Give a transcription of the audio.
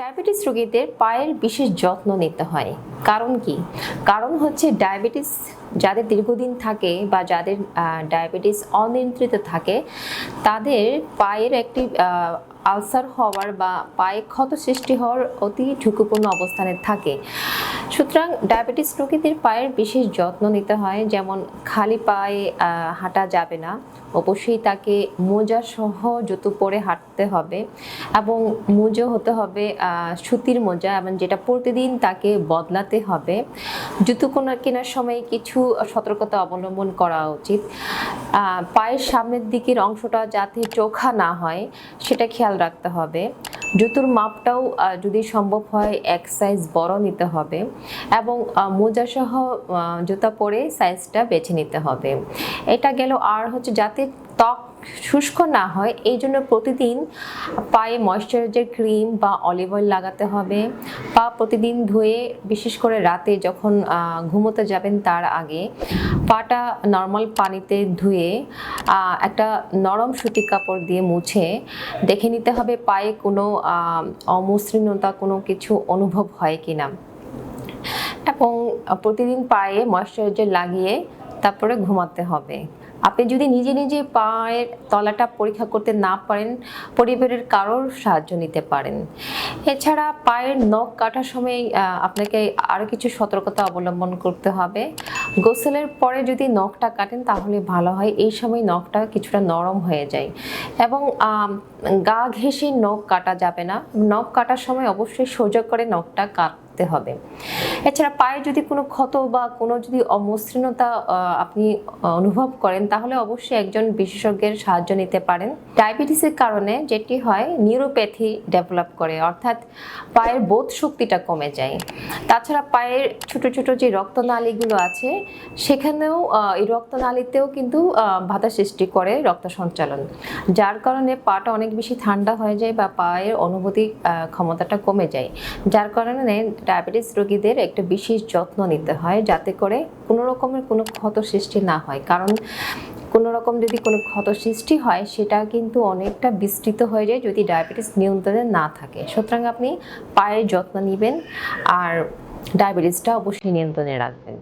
Diabetes রোগীদের পায়ের বিশেষ যত্ন নিতে হয়। কারণ কি? কারণ হচ্ছে ডায়াবেটিস যাদের দীর্ঘদিন থাকে বা যাদের ডায়াবেটিস অনিয়ন্ত্রিত থাকে, তাদের পায়ের একটি আলসার হওয়ার বা পায়ে ক্ষত সৃষ্টি হওয়ার অতি ঝুঁকিপূর্ণ অবস্থানে থাকে। সুতরাং ডায়াবেটিস রোগীদের পায়ের বিশেষ যত্ন নিতে হয়, যেমন খালি পায়ে হাঁটা যাবে না। অবশ্যই তাকে মোজা সহ জুতো পরে হাঁটতে হবে এবং মোজো হতে হবে সুতির মোজা এবং যেটা প্রতিদিন তাকে বদলাতে হবে। জুতো কোনা কেনার সময় কিছু সতর্কতা অবলম্বন করা উচিত। পায়ের সামনের দিকের অংশটা যাতে চোখা না হয়, সেটা খেয়াল রাখতে হবে। জুতোর মাপটাও যদি সম্ভব হয়, এক সাইজ বড় নিতে হবে এবং মোজাসহ জুতা পরে সাইজটা বেছে নিতে হবে। এটা গেল আর হচ্ছে যাতে ত্বক শুষ্ক না হয়, এই জন্য প্রতিদিন পায়ে ময়শ্চারাইজার ক্রিম বা অলিভ অয়েল লাগাতে হবে। পা প্রতিদিন ধুয়ে, বিশেষ করে রাতে যখন ঘুমোতে যাবেন তার আগে পাটা নর্মাল পানিতে ধুয়ে একটা নরম সুতি কাপড় দিয়ে মুছে দেখে নিতে হবে পায়ে কোনো অমসৃণতা, কোনো কিছু অনুভব হয় কিনা। এবং প্রতিদিন পায়ে ময়শ্চারাইজার লাগিয়ে তারপরে ঘুমাতে হবে। আপনি যদি নিজে নিজে পায়ের তলাটা পরীক্ষা করতে না পারেন পরিবারের কারোর সাহায্য নিতে পারেন। এছাড়া পায়ের নখ কাটার সময় আপনাকে আরও কিছু সতর্কতা অবলম্বন করতে হবে। গোসলের পরে যদি নখটা কাটেন, তাহলে ভালো হয়। এই সময় নখটা কিছুটা নরম হয়ে যায়। এবং গা ঘেঁষে নখ কাটা যাবে না। নখ কাটার সময় অবশ্যই সোজা করে নখটা কাটতে হবে। এছাড়া পায়ে যদি কোনো ক্ষত বা কোনো যদি অমসৃণতা আপনি অনুভব করেন, তাহলে অবশ্যই একজন বিশেষজ্ঞের সাহায্য নিতে পারেন। ডায়াবেটিসের কারণে যেটি হয়, নিউরোপ্যাথি ডেভেলপ করে, অর্থাৎ পায়ের বোধ শক্তিটা কমে যায়। তাছাড়া পায়ের ছোট ছোট যে রক্তনালীগুলো আছে, সেখানেও এই রক্তনালীতেও কিন্তু বাধা সৃষ্টি করে রক্ত সঞ্চালন। যার কারণে পাটা অনেক বেশি ঠান্ডা হয়ে যায় বা পায়ের অনুভূতি ক্ষমতাটা কমে যায়। যার কারণে ডায়াবেটিস রোগীদের একটা বিশেষ যত্ন নিতে হয় যাতে করে কোনো রকমের কোনো ক্ষত সৃষ্টি না হয়। কারণ কোনো রকম যদি কোনো ক্ষত সৃষ্টি হয়, সেটা কিন্তু অনেকটা বিস্তৃত হয়ে যায় যদি ডায়াবেটিস নিয়ন্ত্রণে না থাকে। সুতরাং আপনি পায়ের যত্ন নেবেন আর ডায়াবেটিসটা অবশ্যই নিয়ন্ত্রণে রাখবেন।